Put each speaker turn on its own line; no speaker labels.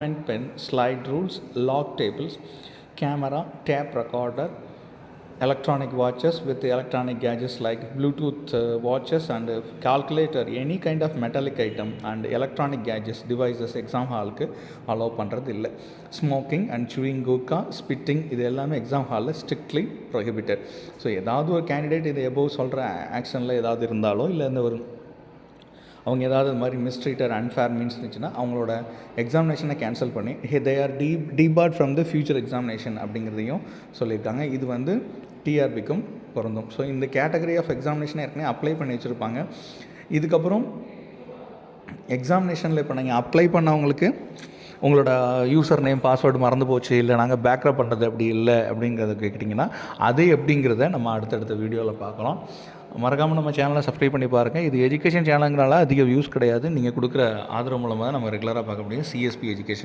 pen, pen, slide rules, log tables, camera, tape recorder, electronic watches with electronic gadgets like Bluetooth uh, watches and uh, calculator, any kind of metallic item and electronic gadgets devices exam ஹாலுக்கு allow பண்ணுறது இல்லை smoking and chewing குக்கா spitting இது எல்லாமே exam ஹாலில் strictly prohibited so ஏதாவது ஒரு candidate இது எபோவ் சொல்கிற ஆக்ஷனில் ஏதாவது இருந்தாலோ இல்லை இந்த ஒரு அவங்க ஏதாவது இது மாதிரி மிஸ்ட்ரீட்டர் அன்ஃபேர் மீன்ஸ் இருந்துச்சுன்னா அவங்களோட எக்ஸாமினேஷனை கேன்சல் பண்ணி they are D debarred from the future examination அப்படிங்கிறதையும் சொல்லியிருக்காங்க. இது வந்து டிஆர்பிக்கும் பொருந்தும். ஸோ இந்த கேட்டகரி ஆஃப் எக்ஸாமினேஷனை ஏற்கனவே அப்ளை பண்ணி வச்சுருப்பாங்க. இதுக்கப்புறம் எக்ஸாமினேஷனில் இப்போ நீங்கள் அப்ளை பண்ணவங்களுக்கு உங்களோட யூசர் நேம் பாஸ்வேர்டு மறந்து போச்சு இல்லை நாங்கள் பேக்கப் பண்ணுறது அப்படி இல்லை அப்படிங்கிறத கேட்டிங்கன்னா அது எப்படிங்கிறத நம்ம அடுத்தடுத்த வீடியோவில் பார்க்கலாம். மறக்காமல் நம்ம சேனலை சப்ஸ்கிரைப் பண்ணி பாருங்கள் இது எஜுகேஷன் சேனலுங்கிறனால அதிக வியூஸ் கிடையாது. நீங்கள் கொடுக்குற ஆதரவு மூலமாக தான் நம்ம ரெகுலராக பார்க்க முடியும். CSB education